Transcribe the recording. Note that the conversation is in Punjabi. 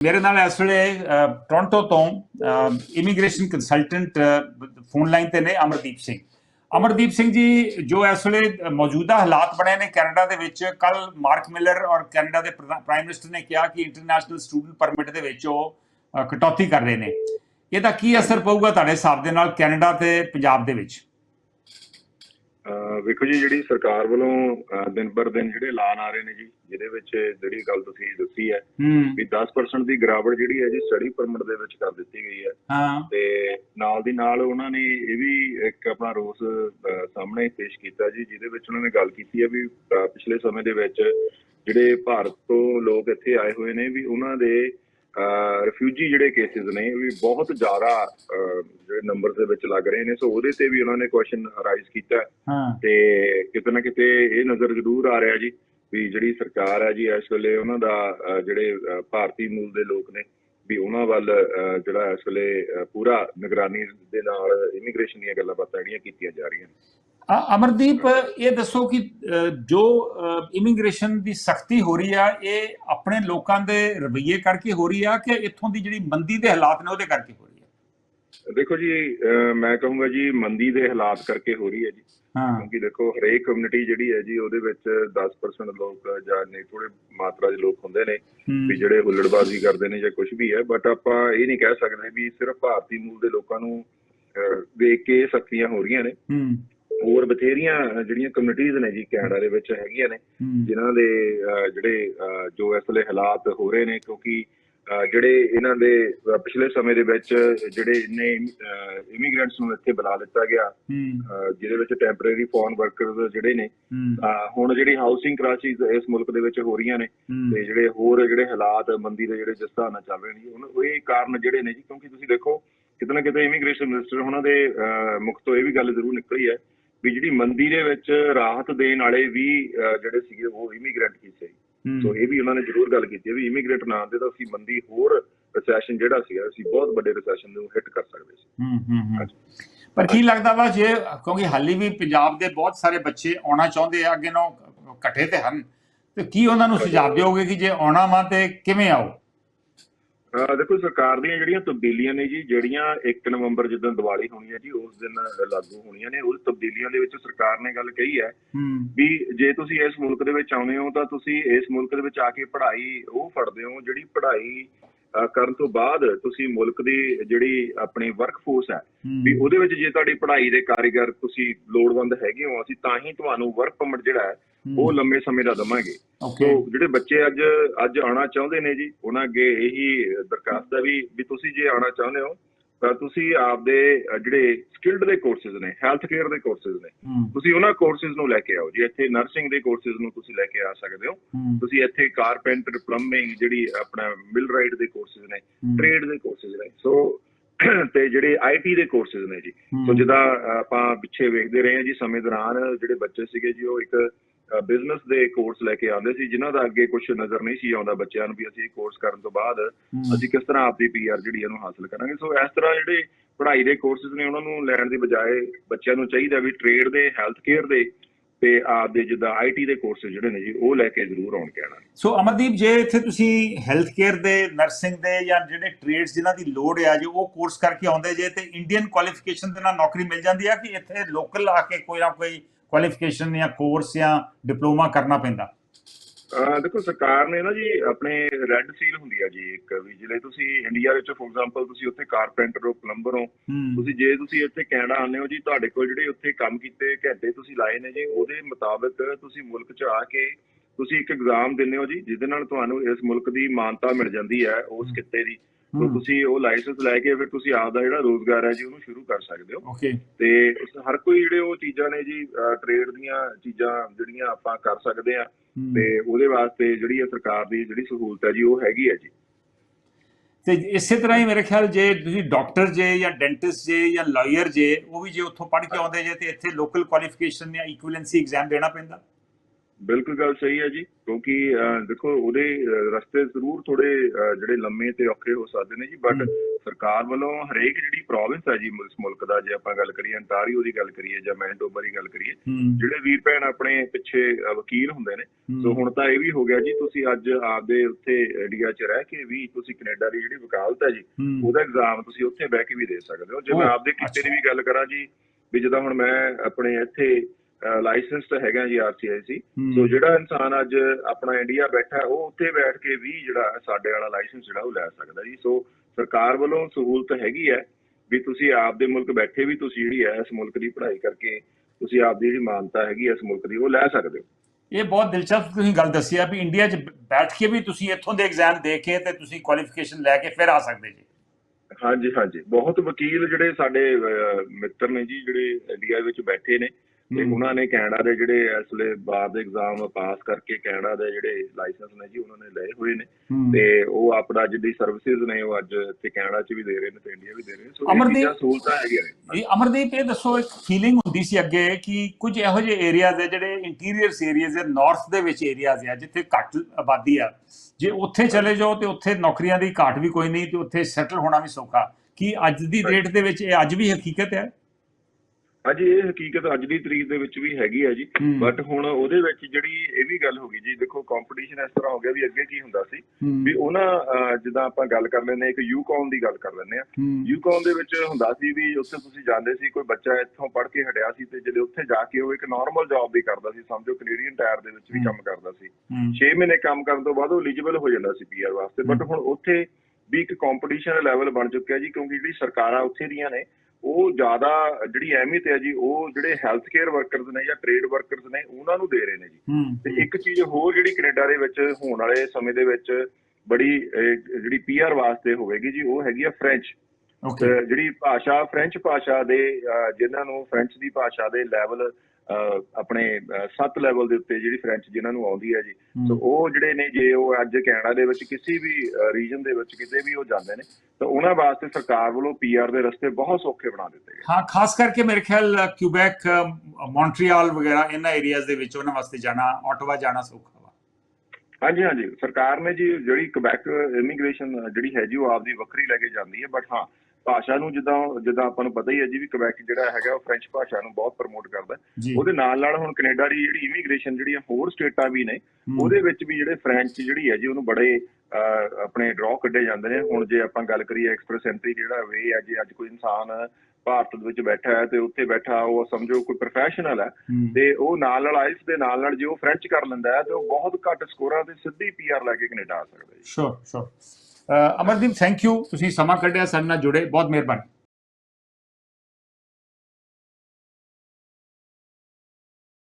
ਮੇਰੇ ਨਾਲ ਇਸ ਵੇਲੇ ਅ, ਟੋਰਾਂਟੋ ਤੋਂ ਇਮੀਗ੍ਰੇਸ਼ਨ ਕੰਸਲਟੈਂਟ ਫੋਨ ਲਾਈਨ ਤੇ ਨੇ ਅਮਰਦੀਪ ਸਿੰਘ ਅਮਰਦੀਪ ਸਿੰਘ ਜੀ ਜੋ ਇਸ ਵੇਲੇ ਮੌਜੂਦਾ ਹਾਲਾਤ ਬਣੇ ਨੇ ਕੈਨੇਡਾ ਦੇ ਵਿੱਚ ਕੱਲ ਮਾਰਕ ਮਿਲਰ ਔਰ ਕੈਨੇਡਾ ਦੇ ਪ੍ਰਾਈਮ ਮਿਨਿਸਟਰ ਨੇ ਕਿਹਾ ਕਿ ਇੰਟਰਨੈਸ਼ਨਲ ਸਟੂਡੈਂਟ ਪਰਮਿਟ ਦੇ ਵਿੱਚ ਉਹ ਕਟੌਤੀ ਕਰ ਰਹੇ ਨੇ ਇਹਦਾ ਕੀ ਅਸਰ ਪਊਗਾ ਤੁਹਾਡੇ ਹਿਸਾਬ ਦੇ ਨਾਲ ਕੈਨੇਡਾ ਤੇ ਪੰਜਾਬ ਦੇ ਵਿੱਚ ਵੇਖੋ ਜੀ ਜਿਹੜੀ ਸਰਕਾਰ ਵੱਲੋਂ ਦਿਨ ਬਰ ਦਿਨ ਜਿਹੜੇ ਐਲਾਨ ਆ ਰਹੇ ਨੇ ਜੀ ਜਿਹਦੇ ਵਿੱਚ ਜਿਹੜੀ ਗੱਲ ਤੁਸੀਂ ਦੱਸੀ ਹੈ ਵੀ 10% ਦੀ ਗਿਰਾਵਟ ਜਿਹੜੀ ਹੈ ਜੀ ਸਟੱਡੀ ਪਰਮਿਟ ਦੇ ਵਿੱਚ ਕਰ ਦਿੱਤੀ ਗਈ ਹੈ। ਹਾਂ। ਤੇ ਨਾਲ ਦੀ ਨਾਲ ਉਹਨਾਂ ਨੇ ਇਹ ਵੀ ਇੱਕ ਆਪਣਾ ਰੋਸ ਸਾਹਮਣੇ ਪੇਸ਼ ਕੀਤਾ ਜੀ ਜਿਹਦੇ ਵਿੱਚ ਉਹਨਾਂ ਨੇ ਗੱਲ ਕੀਤੀ ਹੈ ਵੀ ਪਿਛਲੇ ਸਮੇਂ ਦੇ ਵਿੱਚ ਜਿਹੜੇ ਭਾਰਤ ਤੋਂ ਲੋਕ ਇੱਥੇ ਆਏ ਹੋਏ ਨੇ ਵੀ ਉਹਨਾਂ ਦੇ ਰਿਫਿਊਜੀ ਜਿਹੜੇ ਕੇਸਿਸ ਨੇ ਵੀ ਬਹੁਤ ਜ਼ਿਆਦਾ ਜਿਹੜੇ ਨੰਬਰ ਦੇ ਵਿੱਚ ਲੱਗ ਰਹੇ ਨੇ। ਸੋ ਉਹਦੇ ਤੇ ਵੀ ਉਹਨਾਂ ਨੇ ਕੁਐਸਚਨ ਰਾਈਜ਼ ਕੀਤਾ। ਤੇ ਕਿਤੇ ਨਾ ਕਿਤੇ ਇਹ ਨਜ਼ਰ ਜ਼ਰੂਰ ਆ ਰਿਹਾ ਜੀ ਵੀ ਜਿਹੜੀ ਸਰਕਾਰ ਹੈ ਜੀ ਇਸ ਵੇਲੇ ਉਹਨਾਂ ਦਾ ਜਿਹੜੇ ਭਾਰਤੀ ਮੂਲ ਦੇ ਲੋਕ ਨੇ ਵੀ ਉਹਨਾਂ ਵੱਲ ਜਿਹੜਾ ਇਸ ਵੇਲੇ ਪੂਰਾ ਨਿਗਰਾਨੀ ਦੇ ਨਾਲ ਇਮੀਗ੍ਰੇਸ਼ਨ ਦੀਆਂ ਗੱਲਾਂ ਬਾਤਾਂ ਜਿਹੜੀਆਂ ਕੀਤੀਆਂ ਜਾ ਰਹੀਆਂ ਨੇ। ਅਮਰਦੀਪ ਇਹ ਦੱਸੋ ਕਿ ਜੋ ਇਮੀਗ੍ਰੇਸ਼ਨ ਦੀ ਸਖਤੀ ਹੋ ਰਹੀ ਆ ਇਹ ਆਪਣੇ ਲੋਕਾਂ ਦੇ ਰਵੱਈਏ ਕਰਕੇ ਹੋ ਰਹੀ ਆ ਕਿ ਇੱਥੋਂ ਦੀ ਜਿਹੜੀ ਮੰਦੀ ਦੇ ਹਾਲਾਤ ਨੇ ਉਹਦੇ ਕਰਕੇ ਹੋ ਰਹੀ ਆ? ਦੇਖੋ ਜੀ ਮੈਂ ਕਹੂੰਗਾ ਜੀ ਮੰਦੀ ਦੇ ਹਾਲਾਤ ਕਰਕੇ ਹੋ ਰਹੀ ਹੈ ਜੀ। ਕਿਉਂਕਿ ਦੇਖੋ ਹਰੇਕ ਕਮਿਊਨਿਟੀ ਜਿਹੜੀ ਹੈ ਜੀ ਉਹਦੇ ਵਿੱਚ 10% ਲੋਕ ਜਾਂ ਨਹੀਂ ਥੋੜੇ ਮਾਤਰਾ ਦੇ ਲੋਕ ਹੁੰਦੇ ਨੇ ਵੀ ਜਿਹੜੇ ਹੁੱਲੜਬਾਜ਼ੀ ਕਰਦੇ ਨੇ ਜਾਂ ਕੁਝ ਵੀ ਹੈ ਬਟ ਆਪਾਂ ਇਹ ਨਹੀਂ ਕਹਿ ਸਕਦੇ ਵੀ ਸਿਰਫ ਭਾਰਤੀ ਮੂਲ ਦੇ ਲੋਕਾਂ ਨੂੰ ਵੇਖ ਕੇ ਸਖਤੀਆਂ ਹੋ ਰਹੀਆਂ ਨੇ। ਹੋਰ ਬਥੇਰੀਆਂ ਜਿਹੜੀਆਂ ਕਮਿਊਨਿਟੀਆਂ ਨੇ ਜੀ ਕੈਨੇਡਾ ਦੇ ਵਿੱਚ ਹੈਗੀਆਂ ਨੇ ਜਿਨ੍ਹਾਂ ਦੇ ਜਿਹੜੇ ਜੋ ਇਸ ਵੇਲੇ ਹਾਲਾਤ ਹੋ ਰਹੇ ਨੇ ਕਿਉਂਕਿ ਜਿਹੜੇ ਇਹਨਾਂ ਦੇ ਪਿਛਲੇ ਸਮੇਂ ਦੇ ਵਿੱਚ ਜਿਹੜੇ ਇੰਨੇ ਇਮੀਗ੍ਰੈਂਟਸ ਨੂੰ ਇੱਥੇ ਬੁਲਾ ਲਿੱਤਾ ਗਿਆ ਜਿਹਦੇ ਵਿੱਚ ਟੈਂਪਰੇਰੀ ਫੋਰਨ ਵਰਕਰਸ ਜਿਹੜੇ ਨੇ ਹੁਣ ਜਿਹੜੀ ਹਾਊਸਿੰਗ ਕ੍ਰਾਈਸਿਸ ਇਸ ਮੁਲਕ ਦੇ ਵਿੱਚ ਹੋ ਰਹੀਆਂ ਨੇ ਤੇ ਜਿਹੜੇ ਹੋਰ ਜਿਹੜੇ ਹਾਲਾਤ ਮੰਦੀ ਦੇ ਜਿਹੜੇ ਜਿਸ ਨਾਲ ਚੱਲ ਰਹੇ ਨੇ ਉਹ ਇਹ ਕਾਰਨ ਜਿਹੜੇ ਨੇ ਜੀ ਕਿਉਂਕਿ ਤੁਸੀਂ ਦੇਖੋ ਕਿਤੇ ਨਾ ਕਿਤੇ ਇਮੀਗ੍ਰੇਸ਼ਨ ਮਿਨਿਸਟਰ ਉਹਨਾਂ ਦੇ ਮੁਖ ਤੋਂ ਇਹ ਵੀ ਗੱਲ ਜ਼ਰੂਰ ਨਿਕਲੀ ਹੈ ਵੀ ਜਿਹੜੀ ਮੰਦੀ ਦੇ ਵਿੱਚ ਰਾਹਤ ਦੇਣ ਵਾਲੇ ਵੀ ਜਿਹੜੇ ਸੀਗੇ ਉਹ ਇਮੀਗ੍ਰੈਂਟ ਹੀ ਸੀ। ਸੋ ਇਹ ਵੀ ਉਹਨਾਂ ਨੇ ਜ਼ਰੂਰ ਗੱਲ ਕੀਤੀ ਵੀ ਇਮੀਗ੍ਰੈਂਟ ਨਾ ਆਉਂਦੇ ਤਾਂ ਅਸੀਂ ਮੰਦੀ ਹੋਰ ਰਿਸੈਸ਼ਨ ਜਿਹੜਾ ਸੀਗਾ ਅਸੀਂ ਬਹੁਤ ਵੱਡੇ ਰਿਸੈਸ਼ਨ ਨੂੰ ਹਿੱਟ ਕਰ ਸਕਦੇ ਸੀ। ਹੂੰ, ਹੂੰ। ਪਰ ਕੀ ਲੱਗਦਾ ਵਾ ਜੇ ਕਿਉਂਕਿ ਹਾਲੀ ਵੀ ਪੰਜਾਬ ਦੇ ਬਹੁਤ ਸਾਰੇ ਬੱਚੇ ਆਉਣਾ ਚਾਹੁੰਦੇ ਆ ਅੱਗੇ ਨੂੰ ਘਟੇ ਤੇ ਹਨ ਤੇ ਕੀ ਉਹਨਾਂ ਨੂੰ ਸੁਝਾਅ ਦਿਓਗੇ ਕਿ ਜੇ ਆਉਣਾ ਵਾ ਤੇ ਕਿਵੇਂ ਆਓ? ਦੇਖੋ ਸਰਕਾਰ ਦੀਆਂ ਜਿਹੜੀਆਂ ਤਬਦੀਲੀਆਂ ਨੇ ਜੀ ਜਿਹੜੀਆਂ 1 ਨਵੰਬਰ ਜਦੋਂ ਦੀਵਾਲੀ ਹੋਣੀ ਹੈ ਜੀ ਉਸ ਦਿਨ ਲਾਗੂ ਹੋਣੀਆਂ ਨੇ ਉਸ ਤਬਦੀਲੀਆਂ ਦੇ ਵਿੱਚ ਸਰਕਾਰ ਨੇ ਗੱਲ ਕਹੀ ਹੈ ਵੀ ਜੇ ਤੁਸੀਂ ਇਸ ਮੁਲਕ ਦੇ ਵਿੱਚ ਆਉਨੇ ਹੋ ਤਾਂ ਤੁਸੀਂ ਇਸ ਮੁਲਕ ਦੇ ਵਿੱਚ ਆ ਕੇ ਪੜ੍ਹਾਈ ਉਹ ਫੜਦੇ ਹੋ ਜਿਹੜੀ ਪੜ੍ਹਾਈ ਕਰਨ ਤੋਂ ਬਾਅਦ ਤੁਸੀਂ ਮੁਲਕ ਦੀ ਜਿਹੜੀ ਆਪਣੀ ਵਰਕਫੋਰਸ ਹੈ ਹੂੰ, ਵੀ ਉਹਦੇ ਵਿੱਚ ਜੇ ਤੁਹਾਡੀ ਪੜ੍ਹਾਈ ਦੇ ਕਾਰੀਗਰ ਤੁਸੀਂ ਲੋੜਵੰਦ ਹੈਗੇ ਹੋ ਅਸੀਂ ਤਾਂ ਹੀ ਤੁਹਾਨੂੰ ਵਰਕ ਪਰਮਿਟ ਜਿਹੜਾ ਹੈ ਉਹ ਲੰਮੇ ਸਮੇਂ ਦਾ ਦਵਾਂਗੇ। ਸੋ ਜਿਹੜੇ ਬੱਚੇ ਅੱਜ ਅੱਜ ਆਉਣਾ ਚਾਹੁੰਦੇ ਨੇ ਜੀ ਉਹਨਾਂ ਅੱਗੇ ਇਹੀ ਦਰਖਾਸਤ ਹੈ ਵੀ ਵੀ ਤੁਸੀਂ ਜੇ ਆਉਣਾ ਚਾਹੁੰਦੇ ਹੋ ਤੁਸੀਂ ਆਪਦੇ ਜਿਹੜੇ ਸਕਿਲਡ ਦੇ ਕੋਰਸਿਸ ਨੇ ਹੈਲਥ ਕੇਅਰ ਦੇ ਕੋਰਸਿਸ ਨੇ ਤੁਸੀਂ ਉਹਨਾਂ ਕੋਰਸਿਸ ਨੂੰ ਲੈ ਕੇ ਆਓ। ਜੀ ਇੱਥੇ ਨਰਸਿੰਗ ਦੇ ਕੋਰਸਿਸ ਨੂੰ ਤੁਸੀਂ ਲੈ ਕੇ ਆ ਸਕਦੇ ਹੋ ਤੁਸੀਂ ਇੱਥੇ ਕਾਰਪੈਂਟਰ ਪਲੰਬਿੰਗ ਜਿਹੜੀ ਆਪਣਾ ਮਿਲ ਰਾਈਟ ਦੇ ਕੋਰਸਿਸ ਨੇ ਟ੍ਰੇਡ ਦੇ ਕੋਰਸਿਸ ਨੇ। ਸੋ ਤੇ ਜਿਹੜੇ ਆਈਟੀ ਦੇ ਕੋਰਸਿਸ ਨੇ ਜੀ। ਸੋ ਜਿੱਦਾਂ ਆਪਾਂ ਪਿੱਛੇ ਵੇਖਦੇ ਰਹੇ ਹਾਂ ਜੀ ਸਮੇਂ ਦੌਰਾਨ ਜਿਹੜੇ ਬੱਚੇ ਸੀਗੇ ਜੀ ਉਹ ਇੱਕ ਬਿਜ਼ਨਸ ਦੇ ਕੋਰਸ ਲੈ ਕੇ ਆਉਂਦੇ ਸੀ ਜਿਨ੍ਹਾਂ ਦਾ ਅੱਗੇ ਕੁਝ ਨਜ਼ਰ ਨਹੀਂ ਸੀ ਆਉਂਦਾ ਬੱਚਿਆਂ ਨੂੰ ਵੀ ਅਸੀਂ ਇਹ ਕੋਰਸ ਕਰਨ ਤੋਂ ਬਾਅਦ ਅਸੀਂ ਕਿਸ ਤਰ੍ਹਾਂ ਆਪਦੀ ਪੀਆਰ ਜਿਹੜੀ ਇਹਨੂੰ ਹਾਸਲ ਕਰਾਂਗੇ। ਸੋ ਇਸ ਤਰ੍ਹਾਂ ਜਿਹੜੇ ਪੜ੍ਹਾਈ ਦੇ ਕੋਰਸਿਸ ਨੇ ਉਹਨਾਂ ਨੂੰ ਲੈਣ ਦੀ ਬਜਾਏ ਬੱਚਿਆਂ ਨੂੰ ਚਾਹੀਦਾ ਵੀ ਟ੍ਰੇਡ ਦੇ ਹੈਲਥ ਕੇਅਰ ਦੇ ਤੇ ਆਪਦੇ ਜਿੱਦਾਂ ਆਈਟੀ ਦੇ ਕੋਰਸਿਸ ਜਿਹੜੇ ਨੇ ਜੀ ਉਹ ਲੈ ਕੇ ਜ਼ਰੂਰ ਆਉਣ ਕਹਿਣਾ। ਸੋ ਅਮਰਦੀਪ ਜੇ ਇੱਥੇ ਤੁਸੀਂ ਹੈਲਥ ਕੇਅਰ ਦੇ ਨਰਸਿੰਗ ਦੇ ਜਾਂ ਜਿਹੜੇ ਟ੍ਰੇਡਸ ਜਿਨ੍ਹਾਂ ਦੀ ਲੋੜ ਆ ਜੇ ਉਹ ਕੋਰਸ ਕਰਕੇ ਆਉਂਦੇ ਜੇ ਤੇ ਇੰਡੀਅਨ ਕੁਆਲੀਫਿਕੇਸ਼ਨ ਦੇ ਨਾਲ ਨੌਕਰੀ ਮਿਲ ਜਾਂਦੀ ਆ ਕਿ ਇੱਥੇ ਲੋਕਲ ਆ ਕੇ ਕੋਈ ਨਾ ਕੋਈ ਕੁਆਲੀਫਿਕੇਸ਼ਨ ਜਾਂ ਕੋਰਸ ਜਾਂ ਡਿਪਲੋਮਾ ਕਰਨਾ ਪੈਂਦਾ? ਦੇਖੋ ਸਰਕਾਰ ਨੇ ਨਾ ਜੀ ਆਪਣੇ ਰੈੱਡ ਸੀਲ ਹੁੰਦੀ ਆ ਜੀ ਇੱਕ ਵੀ ਜਿਹੜੇ ਤੁਸੀਂ ਇੰਡੀਆ ਵਿੱਚ ਫੋਰ ਐਗਜ਼ਾਮਪਲ ਤੁਸੀਂ ਉੱਥੇ ਕਾਰਪੈਂਟਰ ਹੋ ਪਲੰਬਰ ਹੋ ਤੁਸੀਂ ਜੇ ਤੁਸੀਂ ਇੱਥੇ ਕੈਨੇਡਾ ਆਉਂਦੇ ਹੋ ਜੀ ਤੁਹਾਡੇ ਕੋਲ ਜਿਹੜੇ ਉੱਥੇ ਕੰਮ ਕੀਤੇ ਘੰਟੇ ਤੁਸੀਂ ਲਾਏ ਨੇ ਜੀ ਉਹਦੇ ਮੁਤਾਬਕ ਤੁਸੀਂ ਮੁਲਕ 'ਚ ਆ ਕੇ ਤੁਸੀਂ ਇੱਕ ਐਗਜ਼ਾਮ ਦਿੰਦੇ ਹੋ ਜੀ ਜਿਹਦੇ ਨਾਲ ਤੁਹਾਨੂੰ ਇਸ ਮੁਲਕ ਦੀ ਮਾਨਤਾ ਮਿਲ ਜਾਂਦੀ ਹੈ ਉਸ ਕਿੱਤੇ ਦੀ। ਤੋਂ ਤੁਸੀਂ ਉਹ ਲਾਇਸੈਂਸ ਲੈ ਕੇ ਫਿਰ ਤੁਸੀਂ ਆਪਦਾ ਜਿਹੜਾ ਰੋਜ਼ਗਾਰ ਹੈ ਜੀ ਉਹਨੂੰ ਸ਼ੁਰੂ ਕਰ ਸਕਦੇ ਹੋ। ਓਕੇ ਤੇ ਹਰ ਕੋਈ ਜਿਹੜੇ ਉਹ ਚੀਜ਼ਾਂ ਨੇ ਜੀ ਟ੍ਰੇਡ ਦੀਆਂ ਚੀਜ਼ਾਂ ਜਿਹੜੀਆਂ ਆਪਾਂ ਕਰ ਸਕਦੇ ਆ। ਤੇ ਉਹਦੇ ਵਾਸਤੇ ਜਿਹੜੀ ਹੈ ਸਰਕਾਰ ਦੀ ਜਿਹੜੀ ਸਹੂਲਤ ਹੈ ਜੀ ਉਹ ਹੈਗੀ ਹੈ ਜੀ। ਤੇ ਇਸੇ ਤਰ੍ਹਾਂ ਹੀ ਮੇਰੇ ਖਿਆਲ ਜੇ ਤੁਸੀਂ ਡਾਕਟਰ ਜੇ ਜਾਂ ਡੈਂਟਿਸਟ ਜੇ ਜਾਂ ਲਾਇਰ ਜੇ ਉਹ ਵੀ ਜੇ ਉੱਥੋਂ ਪੜ੍ਹ ਕੇ ਆਉਂਦੇ ਜੇ ਤੇ ਇੱਥੇ ਲੋਕਲ ਕੁਆਲੀਫਿਕੇਸ਼ਨ ਜਾਂ ਇਕੁਇਵਲੈਂਸੀ ਐਗਜ਼ਾਮ ਦੇਣਾ ਪੈਂਦਾ। ਬਿਲਕੁਲ ਗੱਲ ਸਹੀ ਹੈ ਜੀ ਕਿਉਂਕਿ ਦੇਖੋ ਉਹਦੇ ਰਸਤੇ ਜ਼ਰੂਰ ਥੋੜੇ ਜਿਹੜੇ ਲੰਮੇ ਤੇ ਔਖੇ ਹੋ ਸਕਦੇ ਨੇ ਜੀ ਬਟ ਸਰਕਾਰ ਵੱਲੋਂ ਹਰੇਕ ਜਿਹੜੀ ਪ੍ਰੋਵਿੰਸ ਹੈ ਜੀ ਇਸ ਮੁਲਕ ਦਾ ਜੇ ਆਪਾਂ ਗੱਲ ਕਰੀਏ ਅੰਟਾਰੀਓ ਦੀ ਗੱਲ ਕਰੀਏ ਜਾਂ ਮੈਨੀਟੋਬਾ ਦੀ ਗੱਲ ਕਰੀਏ ਜਿਹੜੇ ਵੀਰ ਭੈਣ ਆਪਣੇ ਪਿੱਛੇ ਵਕੀਲ ਹੁੰਦੇ ਨੇ। ਸੋ ਹੁਣ ਤਾਂ ਇਹ ਵੀ ਹੋ ਗਿਆ ਜੀ ਤੁਸੀਂ ਅੱਜ ਆਪਦੇ ਉੱਥੇ ਇੰਡੀਆ 'ਚ ਰਹਿ ਕੇ ਵੀ ਤੁਸੀਂ ਕੈਨੇਡਾ ਦੀ ਜਿਹੜੀ ਵਕਾਲਤ ਹੈ ਜੀ। ਉਹਦਾ ਐਗਜ਼ਾਮ ਤੁਸੀਂ ਉੱਥੇ ਬਹਿ ਕੇ ਵੀ ਦੇ ਸਕਦੇ ਹੋ ਜੇ ਮੈਂ ਆਪਦੇ ਕੀਤੇ ਦੀ ਵੀ ਗੱਲ ਕਰਾਂ ਜੀ ਵੀ ਜਦੋਂ ਹੁਣ ਮੈਂ ਆਪਣੇ ਇੱਥੇ ਲਾਇਸੈਂਸਡ ਹੈਗਾ ਜੀ ਆਰਸੀਆਈਸੀ। ਸੋ ਜਿਹੜਾ ਇਨਸਾਨ ਅੱਜ ਆਪਣਾ ਇੰਡੀਆ ਬੈਠਾ ਉਹ ਉੱਥੇ ਬੈਠ ਕੇ ਵੀ ਜਿਹੜਾ ਸਾਡੇ ਵਾਲਾ ਲਾਇਸੈਂਸ ਜਿਹੜਾ ਉਹ ਲੈ ਸਕਦਾ ਜੀ। ਸੋ ਸਰਕਾਰ ਵੱਲੋਂ ਸਹੂਲਤ ਹੈਗੀ ਹੈ ਵੀ ਤੁਸੀਂ ਆਪਦੇ ਮੁਲਕ ਬੈਠੇ ਵੀ ਤੁਸੀਂ ਜਿਹੜੀ ਹੈ ਇਸ ਮੁਲਕ ਦੀ ਪੜ੍ਹਾਈ ਕਰਕੇ ਤੁਸੀਂ ਆਪਦੀ ਜਿਹੜੀ ਮਾਨਤਾ ਹੈਗੀ ਇਸ ਮੁਲਕ ਦੀ ਉਹ ਲੈ ਸਕਦੇ ਹੋ। ਇਹ ਬਹੁਤ ਦਿਲਚਸਪ ਤੁਸੀਂ ਗੱਲ ਦੱਸੀ ਆ ਵੀ ਇੰਡੀਆ 'ਚ ਬੈਠ ਕੇ ਵੀ ਤੁਸੀਂ ਇੱਥੋਂ ਦੇ ਐਗਜ਼ਾਮ ਦੇ ਕੇ ਤੇ ਤੁਸੀਂ ਕੁਆਲੀਫਿਕੇਸ਼ਨ ਲੈ ਕੇ ਫਿਰ ਆ ਸਕਦੇ ਜੀ। ਹਾਂਜੀ ਹਾਂਜੀ। ਬਹੁਤ ਵਕੀਲ ਜਿਹੜੇ ਸਾਡੇ ਮਿੱਤਰ ਨੇ ਜੀ ਜਿਹੜੇ ਇੰਡੀਆ ਵਿੱਚ ਬੈਠੇ ਨੇ ਤੇ। ਉਹਨਾਂ ਨੇ ਕੈਨੇਡਾ ਦੇ ਜਿਹੜੇ ਇਸ ਵੇਲੇ ਬਾਰ ਦੇ ਐਗਜ਼ਾਮ ਪਾਸ ਕਰਕੇ ਕੈਨੇਡਾ ਦੇ ਜਿਹੜੇ ਲਾਇਸੈਂਸ ਨੇ ਜੀ ਉਹਨਾਂ ਨੇ ਲਏ ਹੋਏ ਨੇ। ਹੂੰ। ਤੇ ਉਹ ਆਪਣਾ ਜਿਹੜੀ ਸਰਵਿਸਿਜ਼ ਨੇ ਉਹ ਅੱਜ ਇੱਥੇ ਕੈਨੇਡਾ 'ਚ ਵੀ ਦੇ ਰਹੇ ਨੇ ਤੇ ਇੰਡੀਆ ਵੀ ਦੇ ਰਹੇ ਨੇ। ਸੋ ਇਹ ਸਹੂਲਤਾਂ ਹੈਗੀਆਂ ਨੇ। ਇਹ ਅਮਰਦੀਪ ਇਹ ਦੱਸੋ ਇੱਕ ਫੀਲਿੰਗ ਹੁੰਦੀ ਸੀ ਅੱਗੇ ਕਿ ਕੁਝ ਇਹੋ ਜਿਹੇ ਏਰੀਆਜ਼ ਹੈ ਜਿਹੜੇ ਇੰਟੀਰੀਅਰਸ ਏਰੀਆਜ਼ ਹੈ ਨਾਰਥ ਦੇ ਵਿੱਚ ਏਰੀਆਜ਼ ਆ ਜਿੱਥੇ ਘੱਟ ਆਬਾਦੀ ਆ। ਜੇ ਉੱਥੇ ਚਲੇ ਜਾਓ ਤੇ ਉੱਥੇ ਨੌਕਰੀਆਂ ਦੀ ਘਾਟ ਵੀ ਕੋਈ ਨਹੀਂ ਤੇ ਉੱਥੇ ਸੈਟਲ ਹੋਣਾ ਵੀ ਸੌਖਾ। ਕੀ ਅੱਜ ਦੀ ਡੇਟ ਦੇ ਵਿੱਚ ਇਹ ਅੱਜ ਵੀ ਹਕੀਕਤ ਹੈ? ਹਾਂਜੀ ਇਹ ਹਕੀਕਤ ਅੱਜ ਦੀ ਤਰੀਕ ਦੇ ਵਿੱਚ ਵੀ ਹੈਗੀ ਹੈ ਜੀ। ਬਟ ਹੁਣ ਉਹਦੇ ਵਿੱਚ ਜਿਹੜੀ ਇਹ ਵੀ ਗੱਲ ਹੋ ਗਈ ਜੀ ਦੇਖੋ ਕੰਪੀਟੀਸ਼ਨ ਇਸ ਤਰ੍ਹਾਂ ਹੋ ਗਿਆ ਵੀ ਅੱਗੇ ਕੀ ਹੁੰਦਾ ਸੀ। ਵੀ ਉਹਨਾਂ ਜਿੱਦਾਂ ਆਪਾਂ ਗੱਲ ਕਰ ਲੈਂਦੇ ਇੱਕ ਯੂਕੌਨ ਦੀ ਗੱਲ ਕਰ ਲੈਂਦੇ ਆ। ਯੂਕੌਨ ਦੇ ਵਿੱਚ ਹੁੰਦਾ ਸੀ ਵੀ ਉੱਥੇ ਤੁਸੀਂ ਜਾਂਦੇ ਸੀ ਕੋਈ ਬੱਚਾ ਇੱਥੋਂ ਪੜ੍ਹ ਕੇ ਹਟਿਆ ਸੀ ਤੇ ਜਦੋਂ ਉੱਥੇ ਜਾ ਕੇ ਉਹ ਇੱਕ ਨਾਰਮਲ ਜੌਬ ਵੀ ਕਰਦਾ ਸੀ ਸਮਝੋ ਕੈਨੇਡੀਅਨ ਟਾਇਰ ਦੇ ਵਿੱਚ ਵੀ। ਕੰਮ ਕਰਦਾ ਸੀ ਹੂੰ। 6 ਮਹੀਨੇ ਕੰਮ ਕਰਨ ਤੋਂ ਬਾਅਦ ਉਹ ਐਲੀਜੀਬਲ ਹੋ ਜਾਂਦਾ ਸੀ ਪੀਆਰ ਵਾਸਤੇ ਬਟ ਹੁਣ ਉੱਥੇ ਵੀ ਇੱਕ ਕੰਪੀਟੀਸ਼ਨ ਲੈਵਲ ਬਣ ਚੁੱਕਿਆ ਜੀ ਕਿਉਂਕਿ ਜਿਹੜੀ ਸਰਕਾਰਾਂ ਉੱਥੇ ਦੀਆਂ ਨੇ ਉਹ ਜ਼ਿਆਦਾ ਜਿਹੜੀ ਅਹਿਮੀਅਤ ਹੈ ਜੀ ਉਹ ਜਿਹੜੇ ਹੈਲਥ ਕੇਅਰ ਵਰਕਰਸ ਨੇ ਜਾਂ ਟ੍ਰੇਡ ਵਰਕਰਸ ਨੇ ਉਹਨਾਂ ਨੂੰ ਦੇ ਰਹੇ ਨੇ ਜੀ। ਤੇ ਇੱਕ ਚੀਜ਼ ਹੋਰ ਜਿਹੜੀ ਕੈਨੇਡਾ ਦੇ ਵਿੱਚ ਹੋਣ ਵਾਲੇ ਸਮੇਂ ਦੇ ਵਿੱਚ ਬੜੀ ਜਿਹੜੀ ਪੀਆਰ ਵਾਸਤੇ ਹੋਵੇਗੀ ਜੀ ਉਹ ਹੈਗੀ ਆ ਫ੍ਰੈਂਚ ਜਿਹੜੀ ਭਾਸ਼ਾ ਫ੍ਰੈਂਚ ਭਾਸ਼ਾ ਦੇ ਜਿਨ੍ਹਾਂ ਨੂੰ ਫ੍ਰੈਂਚ ਦੀ ਭਾਸ਼ਾ ਦੇ ਲੈਵਲ ਆਪਣੇ 7 ਲੈਵਲ ਦੇ ਉੱਤੇ ਜਿਹੜੀ ਫ੍ਰੈਂਚ ਜਿਨ੍ਹਾਂ ਨੂੰ ਆਉਂਦੀ ਹੈ ਜੀ। ਸੋ ਉਹ ਜਿਹੜੇ ਨੇ ਜੇ ਉਹ ਅੱਜ ਕੈਨੇਡਾ ਦੇ ਵਿੱਚ ਕਿਸੇ ਵੀ ਰੀਜਨ ਦੇ ਵਿੱਚ ਕਿਤੇ ਵੀ ਉਹ ਜਾਂਦੇ ਨੇ ਤਾਂ ਉਹਨਾਂ ਵਾਸਤੇ ਸਰਕਾਰ ਵੱਲੋਂ ਪੀਆਰ ਦੇ ਰਸਤੇ ਬਹੁਤ ਸੌਖੇ ਬਣਾ ਦਿੱਤੇ ਗਏ। ਹਾਂ ਖਾਸ ਕਰਕੇ ਮੇਰੇ ਖਿਆਲ ਕਿਊਬੈਕ ਮੌਂਟਰੀਅਲ ਵਗੈਰਾ ਇਹਨਾਂ ਏਰੀਆਜ਼ ਦੇ ਵਿੱਚ ਉਹਨਾਂ ਵਾਸਤੇ ਜਾਣਾ ਆਟੋਵਾ ਜਾਣਾ ਸੌਖਾ ਹਾਂਜੀ ਹਾਂਜੀ। ਸਰਕਾਰ ਨੇ ਜੀ ਜਿਹੜੀ ਕੁਬੈਕ ਇਮੀਗ੍ਰੇਸ਼ਨ ਜਿਹੜੀ ਹੈ ਜੀ ਉਹ ਆਪਦੀ ਵੱਖਰੀ ਲੈ ਕੇ ਜਾਂਦੀ ਹੈ ਬਟ ਹਾਂ ਭਾਸ਼ਾ ਨੂੰ ਜਿੱਦਾਂ ਜਿੱਦਾਂ ਆਪਾਂ ਨੂੰ ਪਤਾ ਹੀ ਹੈ ਜੀ ਵੀ ਕੁਬੈਕ ਜਿਹੜਾ ਹੈਗਾ ਉਹ ਫ੍ਰੈਂਚ ਭਾਸ਼ਾ ਨੂੰ ਬਹੁਤ ਪ੍ਰਮੋਟ ਕਰਦਾ ਉਹਦੇ ਨਾਲ ਨਾਲ ਹੁਣ ਕੈਨੇਡਾ ਦੀ ਜਿਹੜੀ ਇਮੀਗ੍ਰੇਸ਼ਨ ਜਿਹੜੀਆਂ ਹੋਰ ਸਟੇਟਾਂ ਵੀ ਨੇ। ਉਹਦੇ ਵਿੱਚ ਵੀ ਜਿਹੜੇ ਫ੍ਰੈਂਚ ਜਿਹੜੀ ਹੈ ਜੀ ਉਹਨੂੰ ਬੜੇ ਆਪਣੇ ਡਰਾਅ ਕੱਢੇ ਜਾਂਦੇ ਨੇ। ਹੁਣ ਜੇ ਆਪਾਂ ਗੱਲ ਕਰੀਏ ਐਕਸਪ੍ਰੈਸ ਐਂਟਰੀ ਜਿਹੜਾ ਵੇ ਹੈ ਜੇ ਅੱਜ ਕੋਈ ਇਨਸਾਨ ਭਾਰਤ ਦੇ ਵਿੱਚ ਬੈਠਾ ਹੈ ਤੇ ਉੱਥੇ ਬੈਠਾ ਉਹ ਸਮਝੋ ਕੋਈ ਪ੍ਰੋਫੈਸ਼ਨਲ ਹੈ। ਤੇ ਉਹ ਨਾਲ ਨਾਲ ਆਇਲਸ ਦੇ ਨਾਲ ਨਾਲ ਜੇ ਉਹ ਫ੍ਰੈਂਚ ਕਰ ਲੈਂਦਾ ਹੈ ਤੇ ਉਹ ਬਹੁਤ ਘੱਟ ਸਕੋਰਾਂ ਤੇ ਸਿੱਧੀ ਪੀਆਰ ਲੈ ਕੇ ਕੈਨੇਡਾ ਆ ਸਕਦਾ ਹੈ sure sure Amardeep thank you ਤੁਸੀਂ ਸਮਾਂ ਕੱਢਿਆ ਸਾਡੇ ਨਾਲ ਜੁੜੇ ਬਹੁਤ ਮਿਹਰਬਾਨੀ।